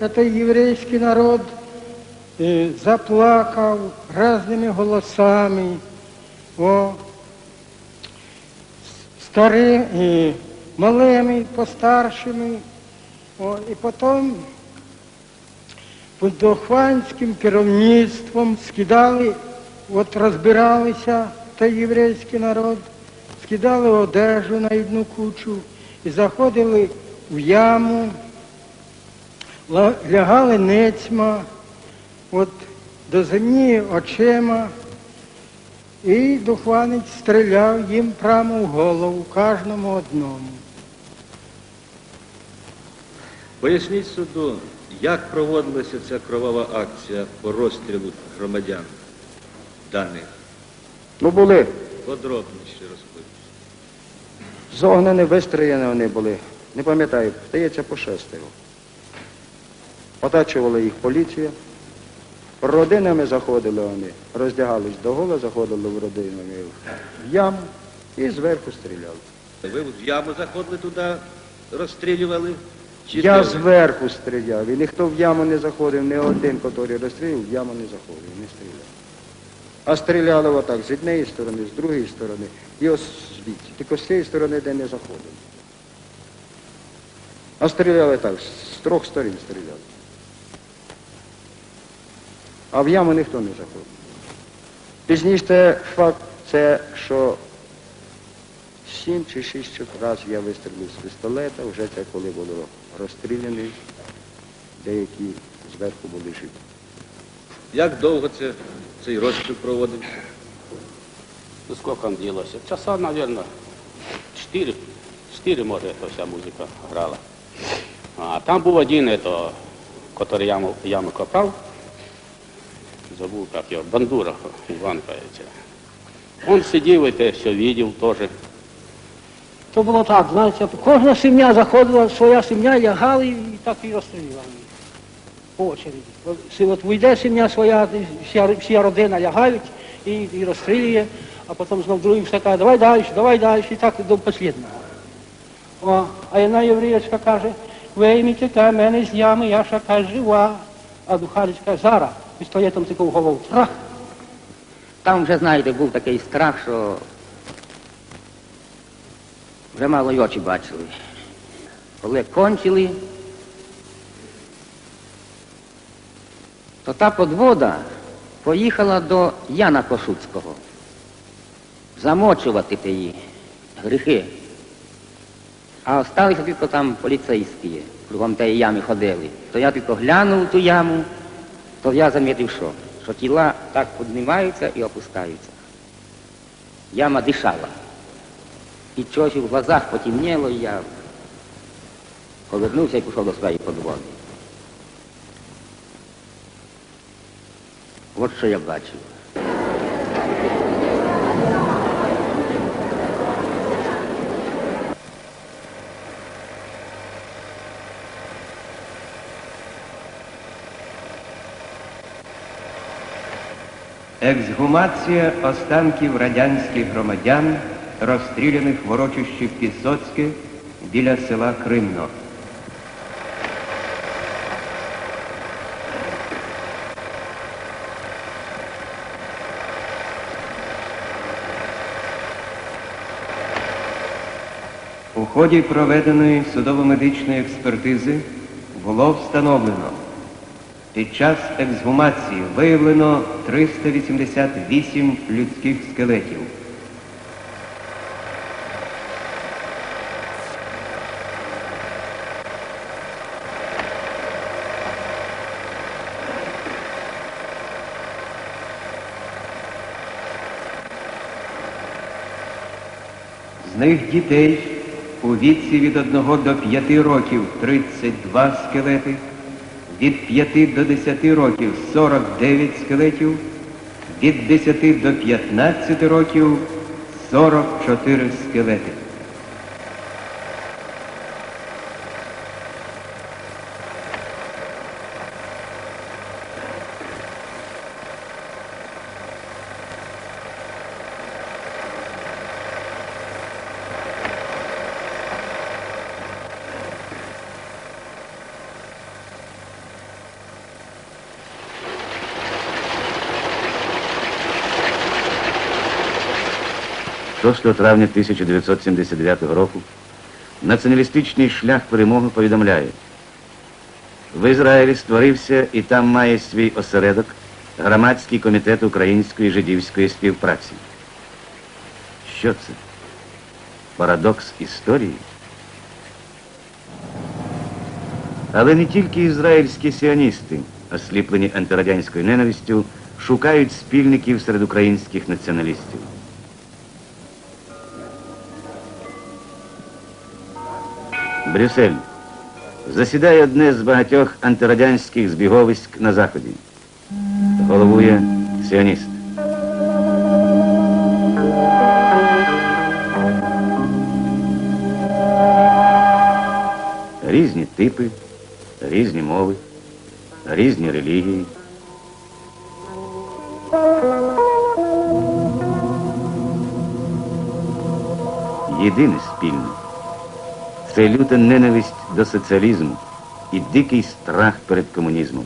Этот еврейский народ э, заплакал разными голосами. О, стари, э, малими, постаршими. О, і потім під дохванським керівництвом скидали, от розбиралися той єврейський народ, скидали одежу на одну кучу і заходили в яму, ла- лягали нецьма, от до землі очима, і духванець стріляв їм прямо в голову, кожному одному. Поясніть суду, як проводилася ця кровава акція по розстрілу громадян даних. Ну були. Подробніше розповідь. Зогнані, вистроєні вони були. Не пам'ятаю, здається, по шестеро. Отачувала їх поліція. Родинами заходили вони, роздягались до гола, заходили в родинами в яму і зверху стріляли. Ви в яму заходили туди, розстрілювали? Чи Я де? зверху стріляв, і ніхто в яму не заходив, ні один, який розстрілював, в яму не заходив, не стріляв. А стріляли отак з однієї сторони, з другої сторони, і ось звідси. Тільки з цієї сторони, де не заходили. А стріляли так, з трьох сторін стріляли А в яму ніхто не заходив. Пізніше це факт, це що сім чи шість разів я вистрілив з пістолета, вже це коли було розстріляний, деякі зверху були живі. Як довго це, цей розстріл проводився? Ну сколько он длилось? Часа, наверное, четыре. Четыре, может, эта вся музыка грала. А там был один, это, который яму, яму копал. Забыл, как его, Бандура Иван, кажется. Он сидел, это все видел тоже. То було так, знаєте, кожна сім'я заходила, своя сім'я лягали і так і розстрілювали. По очереді. От, вийде сім'я своя, вся, вся родина лягають і, і розстрілює, а потім знов другий все каже, давай далі, давай далі, і так до останнього. О, а одна євреєчка каже, вийміть мене з ями, я ще каже, жива. А духарич каже, зараз, пістолетом тільки в голову. Трах. Там вже, знаєте, був такий страх, що вже мало й очі бачили. Коли кончили, то та подвода поїхала до Яна Кошуцького замочувати її гріхи. А залишилися тільки там поліцейські, кругом тієї ями ходили. То я тільки глянув ту яму, то я заметив, що тіла так піднімаються і опускаються. Яма дишала. І чогось в глазах потемніло, і я повернувся і пішов до своєї подводи. От що я бачив. Ексгумація останків радянських громадян, розстріляних в урочищі Пісоцьке біля села Кримно. У ході проведеної судово-медичної експертизи було встановлено, під час ексгумації виявлено 388 людських скелетів. З них дітей у віці від 1 до 5 років 32 скелети, від 5 до 10 років 49 скелетів, від 10 до 15 років 44 скелети. 6 травня 1979 року націоналістичний шлях перемоги повідомляє, в Ізраїлі створився і там має свій осередок громадський комітет української жидівської співпраці. Що це? Парадокс історії? Але не тільки ізраїльські сіоністи, осліплені антирадянською ненавистю, шукають спільників серед українських націоналістів. Брюссель. Засідає одне з багатьох антирадянських збіговиськ на Заході. Головує сіоніст. Різні типи, різні мови, різні релігії. Єдине спільне це люта ненависть до соціалізму і дикий страх перед комунізмом.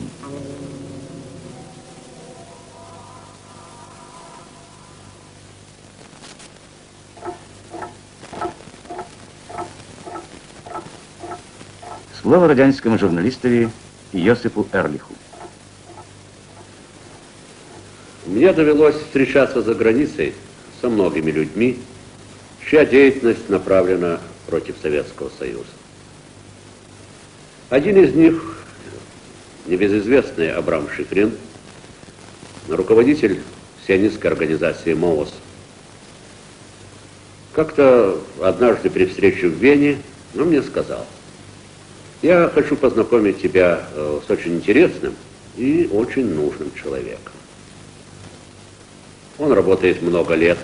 Слово радянському журналістові Йосипу Ерліху. Мне довелось встречаться за границей со многими людьми, чья деятельность направлена против Советского Союза. Один из них, небезызвестный Абрам Шифрин, руководитель сионистской организации МООС, как-то однажды при встрече в Вене он мне сказал, я хочу познакомить тебя э, с очень интересным и очень нужным человеком. Он работает много лет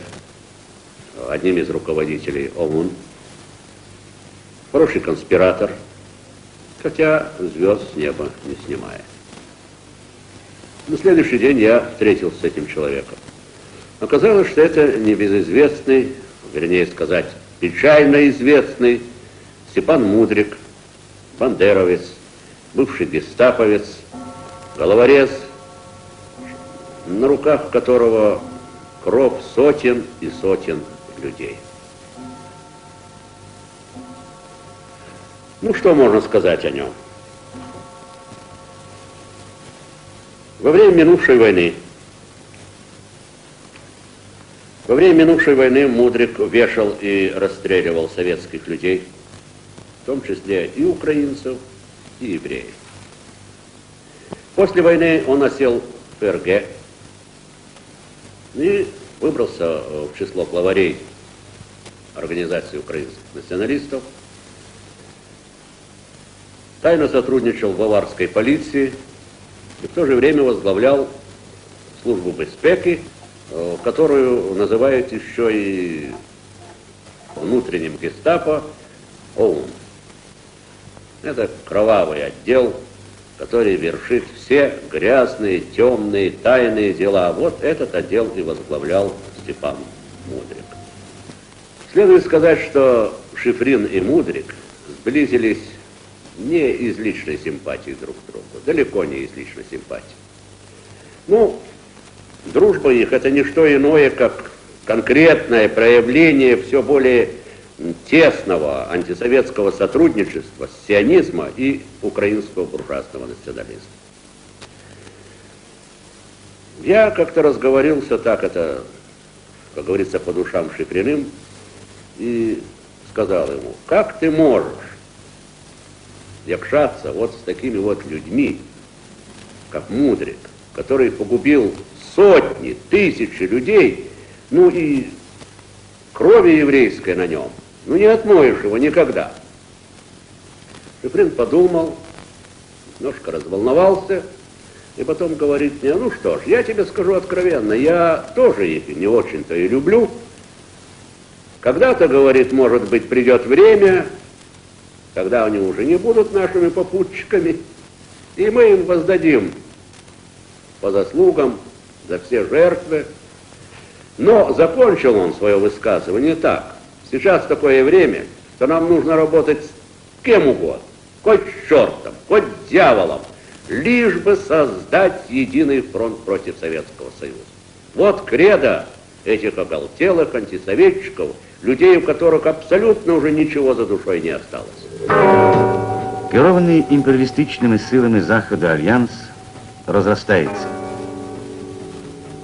одним из руководителей ОУН. Хороший конспиратор, хотя звезд с неба не снимает. На следующий день я встретился с этим человеком. Оказалось, что это небезызвестный, вернее сказать, печально известный Степан Мудрик, бандеровец, бывший гестаповец, головорез, на руках которого кровь сотен и сотен людей. Ну, что можно сказать о нем? Во время минувшей войны, во время минувшей войны Мудрик вешал и расстреливал советских людей, в том числе и украинцев, и евреев. После войны он осел в ФРГ, и выбрался э, в число главарей Организации украинских националистов, тайно сотрудничал в баварской полиции и в то же время возглавлял службу беспеки, э, которую называют еще и внутренним гестапо ОУН. Это кровавый отдел, который вершит все грязные, темные, тайные дела. Вот этот отдел и возглавлял Степан Мудрик. Следует сказать, что Шифрин и Мудрик сблизились не из личной симпатии друг к другу, далеко не из личной симпатии. Ну, дружба их это не что иное, как конкретное проявление все более тесного антисоветского сотрудничества, сионизма и украинского буржуазного национализма. Я как-то разговорился так, это, как говорится, по душам Шифриным, и сказал ему, как ты можешь якшаться вот с такими вот людьми, как Мудрик, который погубил сотни, тысячи людей, ну и крови еврейской на нем, ну не отмоешь его никогда. Шифрин подумал, немножко разволновался, и потом говорит мне, ну что ж, я тебе скажу откровенно, я тоже их не очень-то и люблю. Когда-то, говорит, может быть, придет время, когда они уже не будут нашими попутчиками, и мы им воздадим по заслугам за все жертвы. Но закончил он свое высказывание так. Сейчас такое время, что нам нужно работать с кем угодно, хоть чертом, хоть дьяволом, лишь бы создать единый фронт против Советского Союза. Вот кредо этих оголтелых антисоветчиков, людей, у которых абсолютно уже ничего за душой не осталось. Керований імперіалістичними силами Заходу Альянс розростається.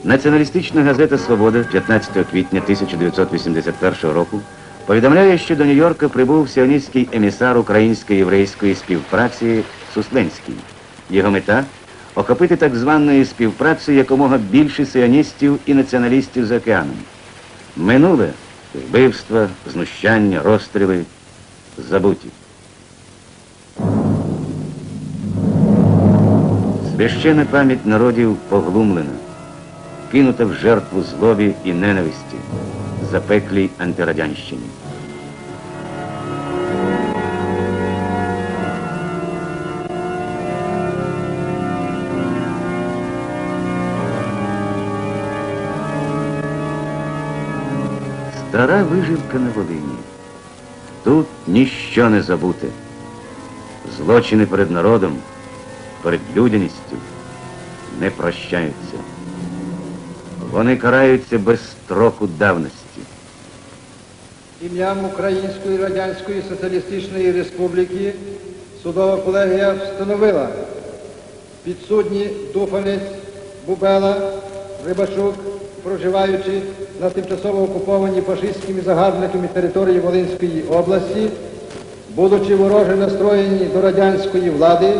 Націоналістична газета Свобода 15 квітня 1981 року повідомляє, що до Нью-Йорка прибув сіоністський емісар української єврейської співпраці Сусленський. Його мета охопити так званою співпрацею якомога більше сіоністів і націоналістів за океаном. Минуле вбивства, знущання, розстріли забуті. Священна пам'ять народів поглумлена, кинута в жертву злобі і ненависті, запеклій антирадянщині. Стара виживка на Волині. Тут ніщо не забуте. Злочини перед народом, перед людяністю не прощаються. Вони караються без строку давності. Ім'ям Української Радянської Соціалістичної Республіки судова колегія встановила підсудні Дуфанець, Бубела, Рибачук, проживаючи на тимчасово окупованій фашистськими загарбниками території Волинської області, будучи вороже настроєні до радянської влади,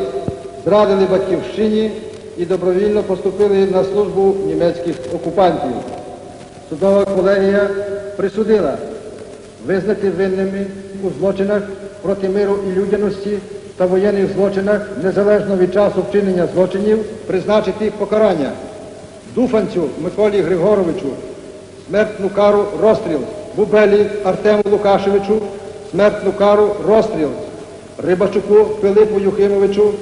зрадили батьківщині і добровільно поступили на службу німецьких окупантів. Судова колегія присудила визнати винними у злочинах проти миру і людяності та воєнних злочинах незалежно від часу вчинення злочинів, призначити покарання. Дуфанцю Миколі Григоровичу, смертну кару розстріл, Бубелі Артему Лукашевичу, смертну кару розстріл, Рибачуку Пилипу Юхимовичу,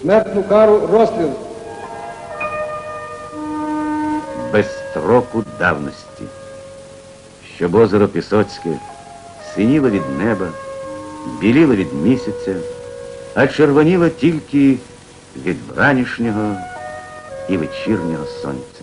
смертну кару розстріл. без строку давності, щоб озеро Пісоцьке синіло від неба, біліло від місяця, а червоніло тільки від вранішнього і вечірнього сонця.